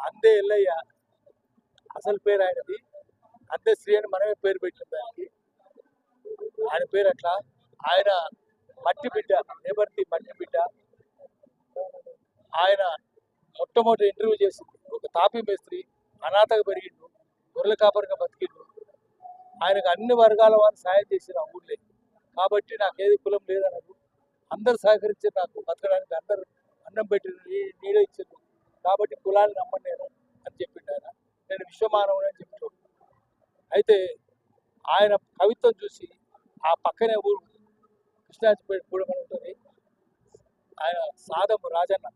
అందే ఎల్లయ్య. అసలు పేరు ఆయనది. అందే శ్రీ అని మనమే పేరు పెట్టింది ఆయనకి. ఆయన పేరు అట్లా. ఆయన మట్టి బిడ్డ నేబర్తి మట్టి బిడ్డ. ఆయన మొట్టమొదటి ఇంటర్వ్యూ చేసింది. ఒక తాపీ మేస్త్రి అనాథగా పెరిగిండు గొర్రెల కాపరిగా బతికిండు. ఆయనకు అన్ని వర్గాల వారు సాయం చేసిన ఆ ఊళ్ళే. కాబట్టి నాకు ఏది కులం లేదన్నారు అందరు సహకరించారు నాకు బతకడానికి అందరూ అన్నం పెట్టిన నీడ ఇచ్చారు కాబట్టి కులాన్ని నమ్మను నేను అని చెప్పిండు ఆయన. నేను విశ్వమానవుని అని చెప్పి అయితే ఆయన కవిత్వం చూసి ఆ పక్కనే ఊరు కృష్ణాజిపేట కూడా ఉంటుంది. ఆయన సాదం రాజన్న.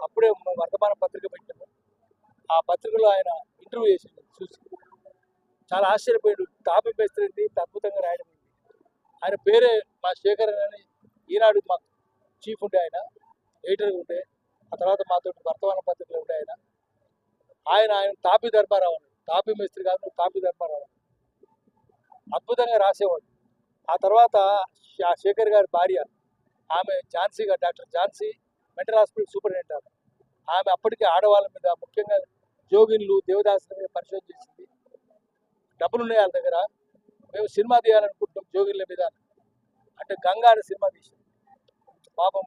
అప్పుడే మా వర్తమాన పత్రిక పెట్టాము ఆ పత్రికలో ఆయన ఇంటర్వ్యూ చేసిండు చూసి. చాలా ఆశ్చర్యపోయాడు. టాపిక్ మేస్త్రి అద్భుతంగా రాయడం ఆయన పేరే మా శేఖర్ అని ఈనాడు మా చీఫ్ ఉండే ఆయన. ఎడిటర్ ఉండే. ఆ తర్వాత మాతో వర్తమాన పత్రికలు ఉండే ఆయన. ఆయన ఆయన తాపి ధర్మారావు తాపి మేస్త్రి కాదు తాపి ధర్మారావు. అద్భుతంగా రాసేవాడు. ఆ తర్వాత శా- శేఖర్ గారి భార్య ఆమె ఝాన్సీ గారు doctor Jhansi mental hospital superintendent ఆమె. అప్పటికే ఆడవాళ్ళ మీద ముఖ్యంగా జోగిన్లు దేవదాసుల మీద పరిశోధన చేసింది. డబ్బులు ఉన్నాయి వాళ్ళ దగ్గర. మేము సినిమా తీయాలనుకుంటున్నాం జోగిన్ల మీద. అంటే గంగా సినిమా తీసింది పాపం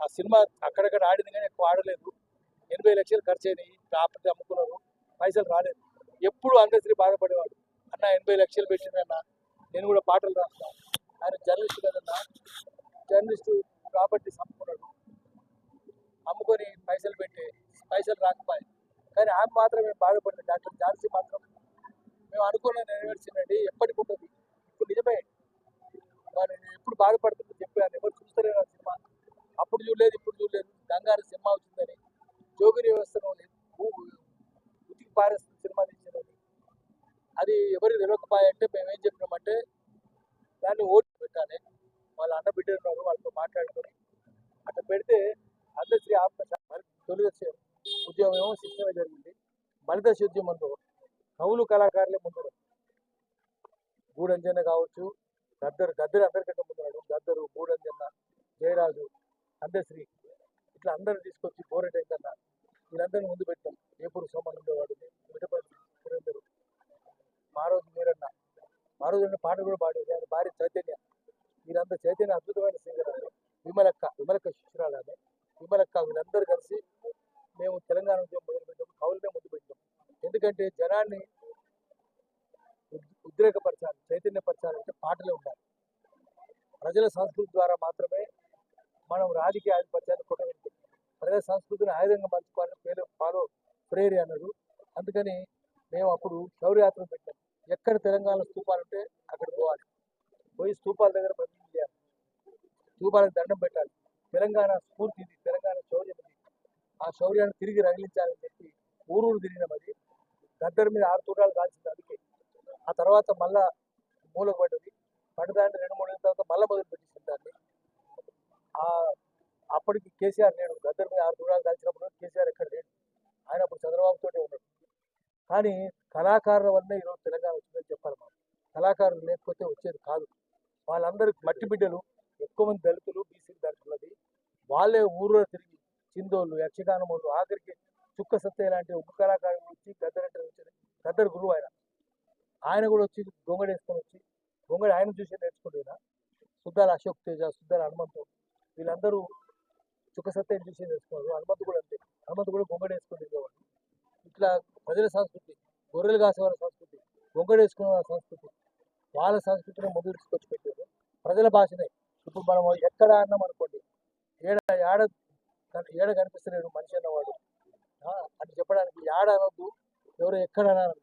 ఆ సినిమా అక్కడక్కడ ఆడింది కానీ ఎక్కువ ఆడలేదు. ఎనభై లక్షలు ఖర్చు అయినాయి ప్రాపర్టీ అమ్ముకున్నారు. పైసలు రాలేదు. ఎప్పుడు అందశ్రీ బాధపడేవాడు. అన్న ఎనభై లక్షలు పెట్టిందన్న నేను కూడా పాటలు రాస్తాను ఆయన జర్నలిస్ట్ కదన్నా జర్నలిస్టు ప్రాపర్టీస్ అమ్ముకున్నాడు అమ్ముకొని పైసలు పెట్టి పైసలు రాకపోయి. కానీ ఆమె మాత్రమే బాధపడింది డాక్టర్ ఝాన్సీ మాత్రం. మేము అనుకున్న నెరవేర్చిందండి. ఎప్పటికుంటుంది ఇప్పుడు నిజమే. మరి నేను ఎప్పుడు బాధపడుతుందో చెప్పాను ఎవరు చూస్తలేరు సినిమా. అప్పుడు చూడలేదు ఇప్పుడు చూడలేదు. గంగారు సినిమా వచ్చిందని. జోగిని వ్యవస్థను ఉతికి పారేస్తున్న సినిమా తీసిందని అది ఎవరు తెలియకపోయాయంటే మేము ఏం చెప్పినామంటే దాన్ని ఓటు పెట్టాలి. వాళ్ళ అన్న బిడ్డలు ఉన్నారు వాళ్ళతో మాట్లాడుకొని. అట్లా పెడితే అందశ్రీ ఆత్మ తొలిదశ తొలి దశ ఉద్యమం ఏమో శిక్షణ జరిగింది. మలిదశ ఉద్యమంలో కవులు కళాకారులే ముందు గూడంజన కావచ్చు గద్దరు గద్దరు అందరికంటే ముందు గద్దరు గూడంజన్న జయరాజు అందశ్రీ ఇట్లా అందరూ తీసుకొచ్చి గోరెటెంకన్న వీళ్ళందరినీ ముందు పెట్టాం. ఏపూరు సోమన్ ఉండేవాడు మిటపల్లి సురేందరు. మారోజు మీరన్న. మా రోజు పాట కూడా పాడేది ఆయన భార్య చైతన్య. వీరంతా చైతన్య అద్భుతమైన సింగర్ విమలక్క విమలక్క శిష్యురాలు ఆమె. విమలక్క వీళ్ళందరూ కలిసి మేము తెలంగాణ ఉద్యమం మొదలుపెట్టాం కౌలునే ముందు పెట్టాం. ఎందుకంటే జనాన్ని ఉద్- ఉద్రేకపరచాలి చైతన్యపరచాలంటే పాటలే ఉండాలి. ప్రజల సంస్కృతి ద్వారా మాత్రమే మనం రాజకీయ ఆధిపత్యాన్ని కొట్టగలుగుతాం. ప్రజల సంస్కృతిని ఆయుధంగా మలుచుకోవాలని పేరు ఫాలో ప్రేరి అన్నాడు. అందుకని మేము అప్పుడు శౌర్యాత్ర పెట్టాం. ఎక్కడ తెలంగాణ స్థూపాలు ఉంటే అక్కడ పోవాలి. పోయి స్థూపాల దగ్గర ప్రతిజ్ఞ చేయాలి. స్తూపాలకు దండం పెట్టాలి. తెలంగాణ స్ఫూర్తి ఇది తెలంగాణ శౌర్యం ఇది. ఆ శౌర్యాన్ని తిరిగి రగిలించాలని చెప్పి ఊరూరు తిరిగినాం అది గద్దరి మీద ఆరు తూటాలు కాల్చింది అందుకే. ఆ తర్వాత మళ్ళా మూలకు పడ్డది. పడ్డదాన్ని రెండు మూడు తర్వాత మళ్ళీ మొదలు పెట్టించింది దాన్ని. అప్పటికి కేసీఆర్ లేడు. గద్దరి మీద ఆరు దూరాలు కాల్చినప్పుడు కేసీఆర్ ఎక్కడ లేడు? ఆయన అప్పుడు చంద్రబాబుతోనే ఉన్నాడు. కానీ కళాకారుల వల్లే ఈరోజు తెలంగాణ వచ్చిందని చెప్పాలి మనం. కళాకారులు లేకపోతే వచ్చేది కాదు. వాళ్ళందరికీ మట్టి బిడ్డలు ఎక్కువ మంది దళితులు బీసీ దళితులది వాళ్ళే ఊర్లో తిరిగి చిందోళ్ళు యక్షగానం వాళ్ళు ఆఖరికి చుక్క సత్య లాంటి ఉప్పు కళాకారులు వచ్చి గద్దరంటే వచ్చారు గద్దరు గురువు ఆయన. ఆయన కూడా వచ్చి గొంగడేసుకొని వచ్చి గొంగడి ఆయన చూసి నేర్చుకుంటున్నా సుద్దాల అశోక్ తేజ సుద్దాల హనుమంతుడు వీళ్ళందరూ చుక్క చూసి నేర్చుకున్నారు. హనుమంతు కూడా అంతే. హనుమంతు కూడా గొంగడేసుకొని తిరిగేవాడు. ఇట్లా ప్రజల సంస్కృతి గొర్రెలు కాసేవాళ్ళ సంస్కృతి గొంగడేసుకునే వాళ్ళ సంస్కృతి వాళ్ళ సంస్కృతిని ముందు తీసుకొచ్చి పెట్టారు ప్రజల భాషనే. ఇప్పుడు మనం ఎక్కడ అన్నాం అనుకోండి ఏడ ఏడ ఏడ కనిపిస్తలేడు మనిషి అన్నవాడు. అని చెప్పడానికి ఏడ అనొద్దు ఎవరు ఎక్కడ అన్నారు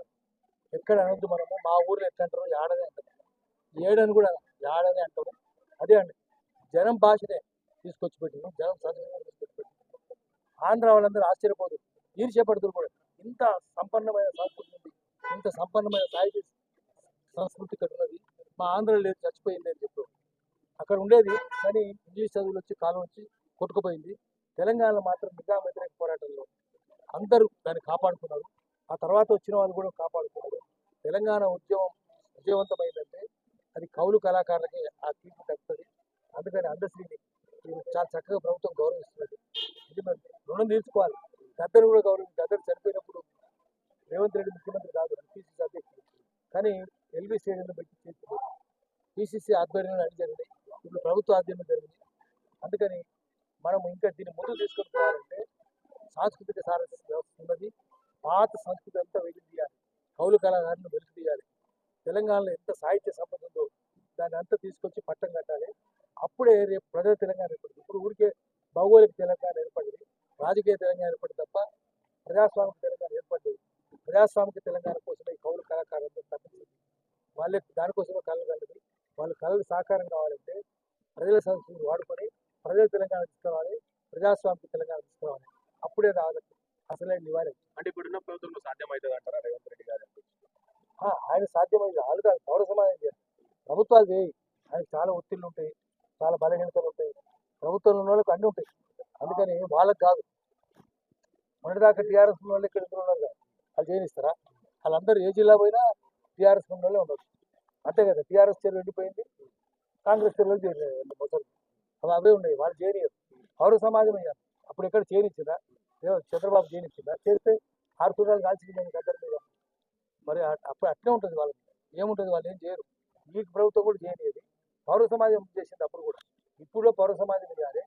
ఎక్కడ అనొద్దు మనము మా ఊర్లో ఎట్లా అంటారు? ఏడనే అంటారు. ఏడని కూడా ఏడనే అంటారు. అదే అండి. జనం భాషనే. తీసుకొచ్చి పెట్టినాం. జనం సంతోషంగా తీసుకొచ్చి పెట్టినాం. ఆంధ్ర వాళ్ళందరూ ఆశ్చర్యపోదు ఈర్ష్యపడుతున్నారు కూడా. ఇంత సంపన్నమైన సంస్కృతి ఉంది. ఇంత సంపన్నమైన సాహిత్య సంస్కృతి ఇక్కడ ఉన్నది. మా ఆంధ్రలో లేదు చచ్చిపోయింది అని చెప్పారు అక్కడ ఉండేది కానీ ఇంగ్లీష్ చదువులు వచ్చి కాలం వచ్చి కొట్టుకుపోయింది. తెలంగాణలో మాత్రం నిజాం వ్యతిరేక పోరాటంలో అందరూ దాన్ని కాపాడుకున్నారు. ఆ తర్వాత వచ్చిన వాళ్ళు కూడా కాపాడుకున్నారు. తెలంగాణ ఉద్యమం విజయవంతమైందంటే అది కౌలు కళాకారులకి ఆ కీర్తి దక్కుతుంది అందుకని అందశ్రీని చాలా చక్కగా ప్రభుత్వం గౌరవిస్తున్నది. ఇది మరి రుణం తీర్చుకోవాలి. గద్దరు కూడా గౌరవం గద్దరు చనిపోయినప్పుడు రేవంత్ రెడ్డి ముఖ్యమంత్రి కాదు పిసిసి అధ్యక్షుడు. కానీ ఎల్బీ స్టేడియంలో పెట్టి చేస్తున్నారు పిసిసి ఆధ్వర్యంలో అన్ని జరిగింది. ఇప్పుడు ప్రభుత్వ ఆధ్వర్యంలో జరిగింది. అందుకని మనం ఇంకా దీన్ని ముందుకు తీసుకొని పోవాలంటే సాంస్కృతిక సారస్య వ్యవస్థ ఉన్నది. పాత సంస్కృతి అంతా వెలికి తీయాలి. కౌలు కళాకారులను వెలికి తీయాలి. తెలంగాణలో ఎంత సాహిత్య సంపద ఉందో దాన్ని అంతా తీసుకొచ్చి పట్టం కట్టాలి. అప్పుడే రేపు ప్రజల తెలంగాణ ఏర్పడింది ఇప్పుడు ఊరికే భౌగోళిక తెలంగాణ ఏర్పడింది. రాజకీయ తెలంగాణ ఏర్పడింది తప్ప ప్రజాస్వామిక తెలంగాణ ఏర్పడ్డది ప్రజాస్వామిక తెలంగాణ కోసమే ఈ కౌలు కళాకారులతో తప్పించింది వాళ్ళకి దానికోసమే కళలు కలది వాళ్ళ కళలు సాకారం కావాలంటే ప్రజల సంస్కృతిని వాడుకొని ప్రజల తెలంగాణ తీసుకురావాలి ప్రజాస్వామిక తెలంగాణ తీసుకురావాలి. అప్పుడే రావాలి. అసలైన నివారణ. అంటే ఇప్పుడున్న ప్రభుత్వంలో సాధ్యమవుతుంది అంటారా రేవంత్ రెడ్డి గారు? ఆయన సాధ్యమైంది వాళ్ళు కాదు పౌర సమాజం చేయాలి. ప్రభుత్వాలు చేయి. ఆయన చాలా ఒత్తిళ్ళు ఉంటాయి. చాలా బలహీనతలు ఉంటాయి. ప్రభుత్వంలో ఉన్న వాళ్ళకి అన్నీ ఉంటాయి. అందుకని వాళ్ళకి కాదు. మొన్నటిదాకా టీఆర్ఎస్ ఉన్న వాళ్ళు ఇక్కడ ఉన్నారు కదా వాళ్ళు చేయనిస్తారా వాళ్ళందరూ ఏ జిల్లా పోయినా టీఆర్ఎస్ ఉన్న వాళ్ళే ఉండొచ్చు. అంతే కదా టీఆర్ఎస్ చెరువు ఎండిపోయింది కాంగ్రెస్ చెరువులు చేయలేదు మొదలు అవి అవే ఉన్నాయి వాళ్ళు చేయనియరు పౌర సమాజం అయ్యారు అప్పుడు ఎక్కడ చేయనిచ్చిందా చంద్రబాబు చేయనిచ్చిందా చేస్తే ఆరు సూర్యాలు కాల్చింది గద్దరి మీద. మరి అప్పుడు అట్లే ఉంటుంది వాళ్ళకి. ఏముంటుంది వాళ్ళు ఏం చేయరు. ఈ ప్రభుత్వం కూడా చేయలేదు పౌర సమాజం చేసింది అప్పుడు కూడా. ఇప్పుడు పౌర సమాజం చేయాలి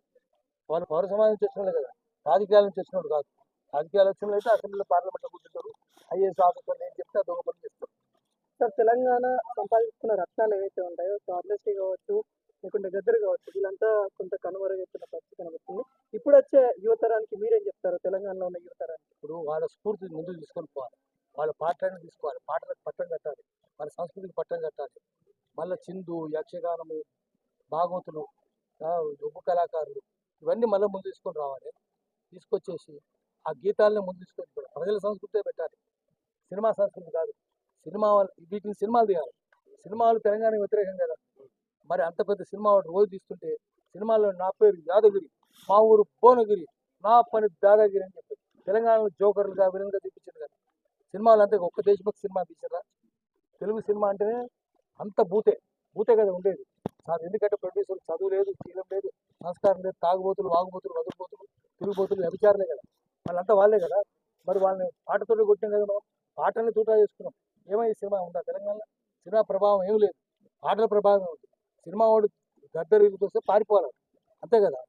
వాళ్ళు పౌర సమాజం వాళ్ళే కదా. రాజకీయాల నుంచి వచ్చిన వాళ్ళు కాదు. రాజకీయాలు వచ్చిన అయితే అసెంబ్లీలో పార్లమెంట్లో కూర్చుంటారు. ఐఏఎస్ ఆఫీసర్లు ఏం చెప్తే దొంగ పని చేస్తారు. సార్ తెలంగాణ సంపాదించుకున్న రత్నాలు ఏవైతే ఉంటాయో స్వార్థశ్రీ కావచ్చు లేకుంటే గద్దరు కావచ్చు వీళ్ళంతా కొంత కనుమరుగైతున్న పరిస్థితి కనబడుతుంది. ఇప్పుడు వచ్చే యువతరానికి మీరేం చెప్తారు? తెలంగాణలో ఉన్న యువతరానికి. ఇప్పుడు వాళ్ళ స్ఫూర్తిని ముందుకు తీసుకొని పోవాలి. వాళ్ళ పాటలను తీసుకోవాలి. పాటలకు పట్టం కట్టాలి. వాళ్ళ సంస్కృతికి పట్టం కట్టాలి. మళ్ళీ చిందు యక్షగానము భాగవతులు ఆ, కళాకారులు ఇవన్నీ మళ్ళీ ముందు తీసుకొని రావాలి. తీసుకొచ్చేసి ఆ గీతాలని ముందు తీసుకొని ప్రజల సంస్కృతే పెట్టాలి. సినిమా సంస్కృతి కాదు. సినిమా వీటిని సినిమాలు తీయాలి. సినిమాలు తెలంగాణ వ్యతిరేకం కదా. మరి అంత పెద్ద సినిమా రోజు తీస్తుంటే సినిమాలో నా పేరు యాదగిరి మా ఊరు భువనగిరి నా పని దాదాగిరి అని చెప్పి తెలంగాణలో జోకర్లుగా విలన్గా చూపించారు కదా. సినిమాలు అంతే ఒక్క దేశభక్తి సినిమా తీసారా తెలుగు సినిమా అంటేనే అంత భూతే భూతే కదా ఉండేది. సార్ ఎందుకంటే ప్రొడ్యూసర్ చదువు లేదు తీరం లేదు సంస్కారం లేదు తాగుబోతులు వాగుబోతులు వదులుబోతులు తిరుగుబోతులు అభిచారులే కదా. వాళ్ళంతా వాళ్ళే కదా. మరి వాళ్ళని పాటతోటి కొట్టాం కదా మనం. పాటల్ని తూటా చేసుకున్నాం. ఏమైంది సినిమా ఉందా? తెలంగాణలో సినిమా ప్రభావం ఏం లేదు. పాటల ప్రభావం ఉంది సినిమా వాడు గద్దరు చూస్తే పారిపోవాలి అంతే కదా.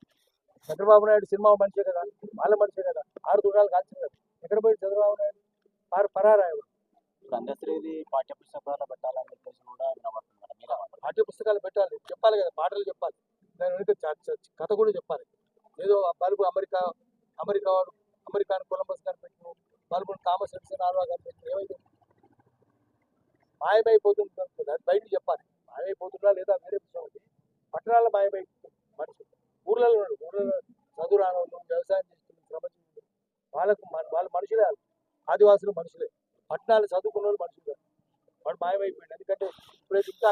చంద్రబాబు నాయుడు సినిమా మనిషే కదా. వాళ్ళ మనిషే కదా. ఆరు దూరాలు కాల్చింది కదా. ఎక్కడ పోయి చంద్రబాబు నాయుడు? పారు పరారాయవాడు అందరిది పాఠ్య పుస్తకాలు పెట్టాలని చెప్పేసి కూడా వినబడుతుంది పాఠ్య పుస్తకాలు పెట్టాలి. చెప్పాలి కదా పాటలు చెప్పాలి. దాని కథ కూడా చెప్పాలి. ఏదో బల్బు అమెరికా అమెరికా వాడు అమెరికాను కొలంబస్ కనిపెట్టిన బల్బును థామస్ ఎడిసన్ ఆల్వా కనిపెట్టిన ఏమైంది? మాయమైపోతుంది అనుకుంటుంది. అది బయట చెప్పాలి. మాయమైపోతుందా లేదా వేరే విషయం ఉంది. పట్టణాల మాయమైపోతుంది మనిషి. ఊర్లలో ఉన్నాడు. ఊర్లలో చదువు రానోళ్ళు వ్యవసాయం చేస్తున్న శ్రమజీవులు. వాళ్ళకు మన- వాళ్ళ మనుషులే వాళ్ళు. ఆదివాసులు మనుషులే. పట్టణాలు చదువుకున్న వాళ్ళు మనుషులు కాదు. వాడు మాయమైపోయింది ఎందుకంటే ఇప్పుడైతే ఇంకా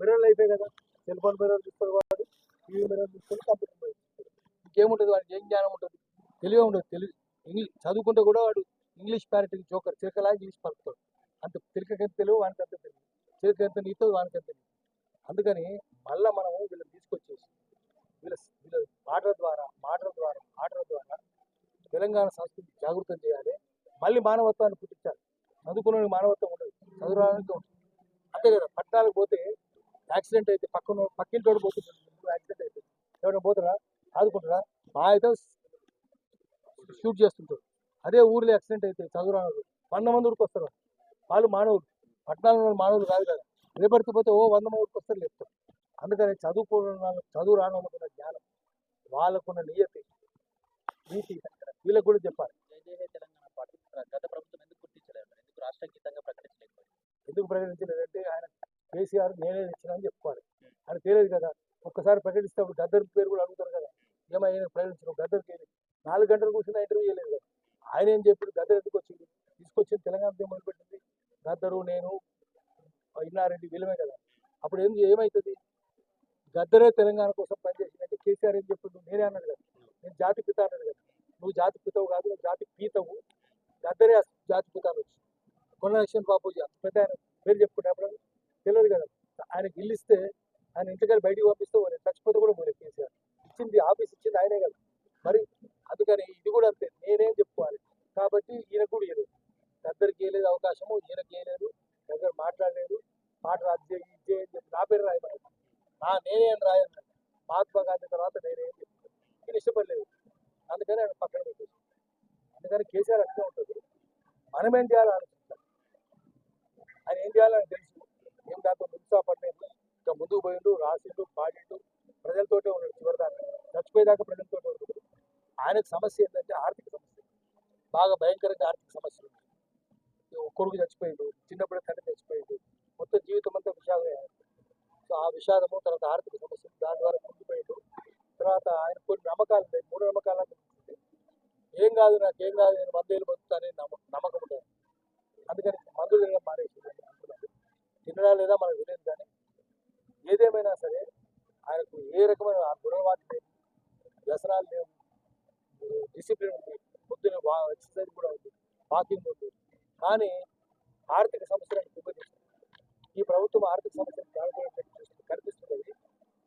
మిర్రర్లు అయిపోయాయి కదా. సెల్ ఫోన్ మిర్రర్ చూస్తారు వాడు టీవీ మిర్రర్ చూస్తారు కంప్యూటర్ మిర్రర్ చూస్తారు ఇంకేముంటుంది వాడికి ఏం జ్ఞానం ఉంటుంది? తెలివి ఉండదు. తెలివి ఇంగ్లీష్ చదువుకుంటే కూడా వాడు ఇంగ్లీష్ ప్యారెట్కి జోకర్ చిరకలా ఇంగ్లీష్ పలుకుతాడు. అంత చిరకంత తెలివి వానికి అంత తెలివి చిరకంత నీతో వానికి అంత తెలివి అందుకని మళ్ళీ మనము వీళ్ళని తీసుకొచ్చేసి వీళ్ళ వీళ్ళ మాటల ద్వారా మాటల ద్వారా ఆటల ద్వారా తెలంగాణ సంస్కృతి జాగృతం చేయాలి. మళ్ళీ మానవత్వాన్ని పుట్టించాలి. చదువుకున్న మానవత్వం ఉండదు. చదువురానికి ఉంటుంది. అంతే కదా పట్టణాలకు పోతే యాక్సిడెంట్ అయితే పక్కన పక్కింటోడు పోతుంది యాక్సిడెంట్ అయితే ఎవరైనా పోతారా? ఆదుకుంటారా? మా అయితే షూట్ చేస్తుంటారు అదే ఊర్లో యాక్సిడెంట్ అయితే చదువురాను వంద మంది ఊరికి వస్తారు. వాళ్ళు మానవులు. పట్టణాలు మానవులు కాదు కదా. రేపటికి పోతే ఓ వంద మంది ఊరికి వస్తారు లేపుతారు అందుకని చదువుకున్న చదువు రాని జ్ఞానం వాళ్ళకున్న నియతి నీతి వీళ్ళకి కూడా చెప్పాలి. తెలంగాణ గత ప్రభుత్వం ఎందుకు గుర్తించలేదు మరి? ఎందుకు రాష్ట్ర గీతంగా ప్రకటించలేకపోయింది ఎందుకు ప్రకటించలేదంటే ఆయన కేసీఆర్ నేనే ఇచ్చిన అని చెప్పుకోవాలి. ఆయన తెలియదు కదా. ఒక్కసారి ప్రకటిస్తే అప్పుడు గద్దర్ పేరు కూడా అడుగుతారు కదా. ఏమైనా ప్రకటించడం గద్దర్కి నాలుగు గంటలు కూర్చున్న ఇంటర్వ్యూ చేయలేదు కదా. ఆయన ఏం చెప్పాడు? గద్దర్ ఎందుకు వచ్చింది తీసుకొచ్చింది తెలంగాణ ఉద్యమం మొదలుపెట్టింది. గద్దరు నేను ఇన్నారెడ్డి వీళ్ళమే కదా. అప్పుడు ఏం ఏమవుతుంది గద్దరే తెలంగాణ కోసం పనిచేసిందంటే కేసీఆర్ ఏం చెప్పిండు? నేనే అన్నాడు కదా. నేను జాతి పిత అన్నాడు కదా. నువ్వు జాతి పితవు కాదు నువ్వు జాతి పీతవు. గద్దరే అసలు జాతి పిత వచ్చింది కొండలక్ష్మణ్ విషయం అంత పెద్ద ఆయన పేరు చెప్పుకున్నప్పుడు తెలియదు కదా. ఆయన గిల్లిస్తే ఇస్తే ఆయన ఇంటికాడ బయటికి పంపిస్తే చచ్చిపోతే కూడా మూడు కేసీఆర్. ఇచ్చింది ఆఫీస్ ఇచ్చింది ఆయనే కదా. మరి అందుకని ఇది కూడా అంతే. నేనేం చెప్పుకోవాలి? కాబట్టి ఈయన కూడా ఇయ్యలేదు ఇద్దరికి వేయలేదు అవకాశము ఈయనకి వేయలేదు దగ్గర మాట్లాడలేదు. మాట రాజే ఇదే నా పేరు రాయమని. నా నేనేం రాయను. మహాత్మా గాంధీ తర్వాత నేనేం ఈయన ఇష్టపడలేదు. అందుకని ఆయన పక్కన పెట్టేసి అందుకని కేసీఆర్ అట్లే ఉంటుంది. మనమేం చేయాలి పోయిండు రాసిండు పాడిండు ప్రజలతోటే ఉన్నాడు చివరిదాకా. చచ్చిపోయేదాకా ప్రజలతోటే ఉంటాడు ఆయనకు సమస్య ఏంటంటే ఆర్థిక సమస్య. బాగా భయంకరంగా ఆర్థిక సమస్యలు కొడుకు చచ్చిపోయిండు చిన్నప్పుడే తండ్రి చచ్చిపోయిండు మొత్తం జీవితం అంతా విషాదం సో ఆ విషాదము తర్వాత ఆర్థిక సమస్యలు దాని ద్వారా కుంగిపోయిండు తర్వాత ఆయన కొన్ని నమ్మకాలు ఉన్నాయి మూడు నమ్మకాలు ఏం కాదు నాకేం కాదు నేను మందులు బతుకుతానని నమ్మకం ఉంటుంది అందుకని మందులు తినడం మానేసి తినడా లేదా మనకు తెలియదు ఏదేమైనా సరే ఆయనకు ఏ రకమైన గుణవాటి లేదు వ్యసనాలు లేవు. డిసిప్లిన్ ఉంది. పొద్దున ఎక్సర్సైజ్ కూడా ఉంది. వాకింగ్ ఉంది. కానీ ఆర్థిక సమస్యలను దెబ్బతీస్తుంది ఈ ప్రభుత్వం ఆర్థిక సమస్యలు కనిపిస్తుంది కనిపిస్తున్నది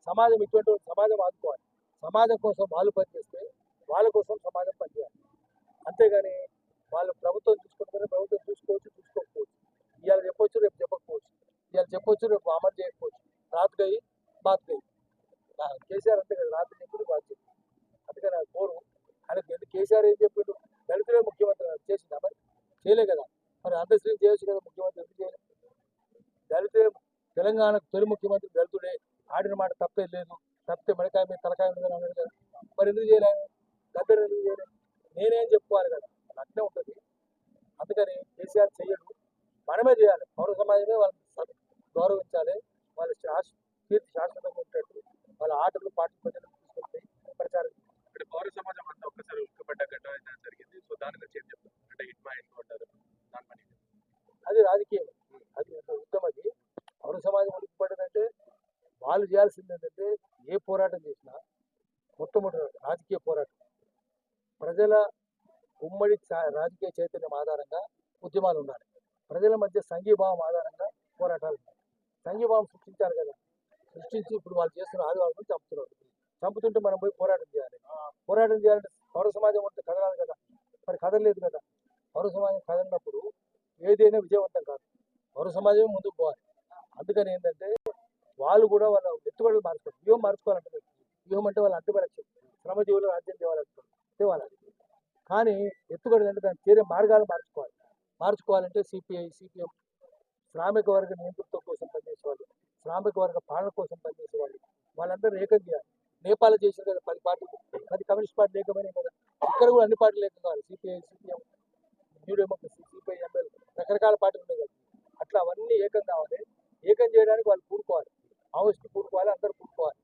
సమాజం ఇటువంటి వాళ్ళు సమాజం ఆదుకోవాలి. సమాజం కోసం వాళ్ళు పనిచేస్తే వాళ్ళ కోసం సమాజం పనిచేయాలి. అంతేగాని వాళ్ళు ప్రభుత్వం చూసుకుంటారే ప్రభుత్వం చూసుకోవచ్చు చూసుకోకపోవచ్చు. ఇవాళ చెప్పొచ్చు రేపు చెప్పకపోవచ్చు. ఇవాళ చెప్పొచ్చు రేపు అమలు చేయకపోవచ్చు. రాత్రి బాత్కై కేసీఆర్ అంతే కదా రాత్రి బాధ బాధ్యత అందుకని నాకు కోరు ఆయనకు కేసీఆర్ ఏం చెప్పిండు? దళితులే ముఖ్యమంత్రి చేసిందా మరి? చేయలే కదా. మరి అందశ్రీ చేయొచ్చు కదా ముఖ్యమంత్రి ఎందుకు చేయలేదు దళితులే తెలంగాణ తొలి ముఖ్యమంత్రి దళితుడే. ఆడిన మాట తప్పే లేదు. తప్పితే మెడకాయ మీద తలకాయ మీద అన్నాడు కదా. మరి ఎందుకు చేయలేము గద్దరు ఎందుకు చేయలేదు నేనేం చెప్పుకోవాలి కదా? అట్లే ఉంటుంది. అందుకని కేసీఆర్ చేయడు మనమే చేయాలి. పౌర సమాజమే వాళ్ళని గౌరవించాలి. వాళ్ళ శాశ్వ కీర్తి శాశ్వతంగా ఉండేట్టు వాళ్ళ ఆటలు పాటలు తీసుకెళ్తాయి ప్రచారం అంటే పౌర సమాజం అంతా ఒక్కసారి ఉక్కబడ్డ ఘటన అయితే జరిగింది. సో దాని గురించి ఏం చెప్తారు? అంటే హిట్ మా ఎన్కౌంటర్ దాని పని అది రాజకీయం. అది యుద్ధం అది. పౌర సమాజం ఉలిక్కిపడ్డదంటే వాళ్ళు చేయాల్సింది ఏంటంటే ఏ పోరాటం చేసినా మొట్టమొదటి రాజకీయ పోరాటం. ప్రజల ఉమ్మడి రాజకీయ చైతన్యం ఆధారంగా ఉద్యమాలు ఉండాలి. ప్రజల మధ్య సంఘీభావం ఆధారంగా పోరాటాలు ఉండాలి సంఘీభావం సృష్టించారు కదా. సృష్టించి ఇప్పుడు వాళ్ళు చేస్తున్న ఆదివారం చంపుతున్నారు. చంపుతుంటే మనం పోయి పోరాటం చేయాలి. పోరాటం చేయాలంటే పౌర సమాజం ఉంటే కదలాలి కదా. మరి కదలలేదు కదా. పౌర సమాజం కదలినప్పుడు ఏదైనా విజయవంతం కాదు. పౌర సమాజమే ముందుకు పోవాలి. అందుకని ఏంటంటే వాళ్ళు కూడా వాళ్ళ ఎత్తుబడులు మార్చుకోవాలి. వ్యూహం మార్చుకోవాలంటే వ్యూహం అంటే వాళ్ళ అంతిపరీక్ష శ్రమజీవులు రాజ్యం తేవాలంటారు తేవాలి కానీ ఎత్తుబడి అంటే దాన్ని చేరే మార్గాలు మార్చుకోవాలి. మార్చుకోవాలంటే సిపిఐ సిపిఎం శ్రామిక వర్గ పనిచేసేవాళ్ళు శ్రామిక వర్గ పాలన కోసం పనిచేసే వాళ్ళు వాళ్ళందరూ ఏకం చేయాలి. నేపాల్ చేశారు కదా పది పార్టీలు. పది కమ్యూనిస్ట్ పార్టీ ఏకమైనాయి కదా. ఇక్కడ కూడా అన్ని పార్టీలు ఏకం CPI CPM new democracy CPI ML రకరకాల పార్టీలు ఉన్నాయి కదా. అట్లా అవన్నీ ఏకం కావాలి. ఏకం చేయడానికి వాళ్ళు కూడుకోవాలి మావోయిస్టులు కూడుకోవాలి అందరూ కూడుకోవాలి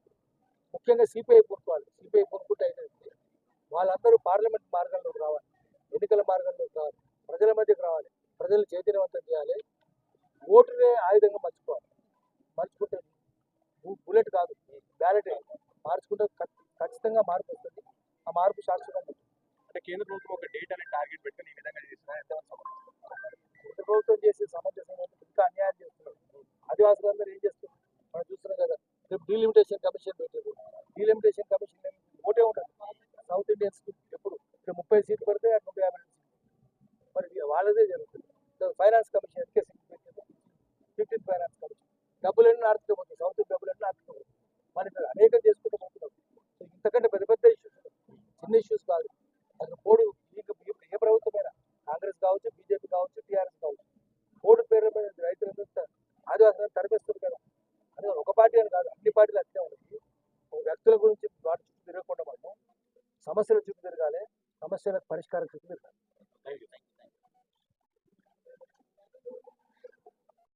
ముఖ్యంగా సిపిఐ కూడుకోవాలి సిపిఐ కూడుకుంటే అయితే వాళ్ళందరూ పార్లమెంట్ మార్గంలోకి రావాలి. ఎన్నికల మార్గంలోకి రావాలి. ప్రజల మధ్యకి రావాలి. ప్రజలు చైతన్యవంతం చేయాలి. ఓటునే ఆయుధంగా మర్చుకోవాలి మర్చుకుంటే బు- బుల్లెట్ కాదు బ్యాలెట్ మార్చుకుంటే ఖచ్- ఖచ్చితంగా మార్పు వస్తుంది. ఆ మార్పు శాశ్వతంగా ఉంటుంది. అంటే కేంద్ర ప్రభుత్వం ఒక డేట్ అనే టార్గెట్ పెట్టుకుని ఈ విధంగా చేసినా? కేంద్ర ప్రభుత్వం చేసే సమంజసం ఇంకా అన్యాయం చేస్తున్నారు. ఆదివాసులందరూ ఏం చేస్తున్నారు? మనం చూస్తున్నాం కదా రేపు డీలిమిటేషన్ కమిషన్ పెట్టారు. Delimitation commission? ఒకటే ఉంటుంది సౌత్ ఇండియన్స్ ఎప్పుడు? ఇక్కడ ముప్పై సీట్లు పడితే అటు నూట యాభై మరి వాళ్ళదే జరుగుతుంది. ఫైనాన్స్ కమిషన్ పెట్టారు. Fifteen finance commission. డబ్బులన్నీ ఎన్ని ఆర్థిక పోతుంది సౌత్ డబ్బులన్నీ ఆర్థిక పోతుంది మరి అనేకం చేసుకుంటూ పోతున్నాం. సో ఇంతకంటే పెద్ద పెద్ద ఇష్యూస్ చిన్న ఇష్యూస్ కాదు. అసలు పోడు మీకు ఏ ప్రభుత్వమైనా కాంగ్రెస్ కావచ్చు బీజేపీ కావచ్చు టీఆర్ఎస్ కావచ్చు పోడు పేరు మీద రైతులంతా ఆదివాసులను తరిపేస్తుంది కదా. అది ఒక పార్టీ అని కాదు అన్ని పార్టీలు అట్లే ఉన్నాయి. వ్యక్తుల గురించి వాటి చుట్టూ తిరగకుండా మనము సమస్యల చుట్టూ తిరగాలి సమస్యలకు పరిష్కారం చుట్టూ తిరగాలి.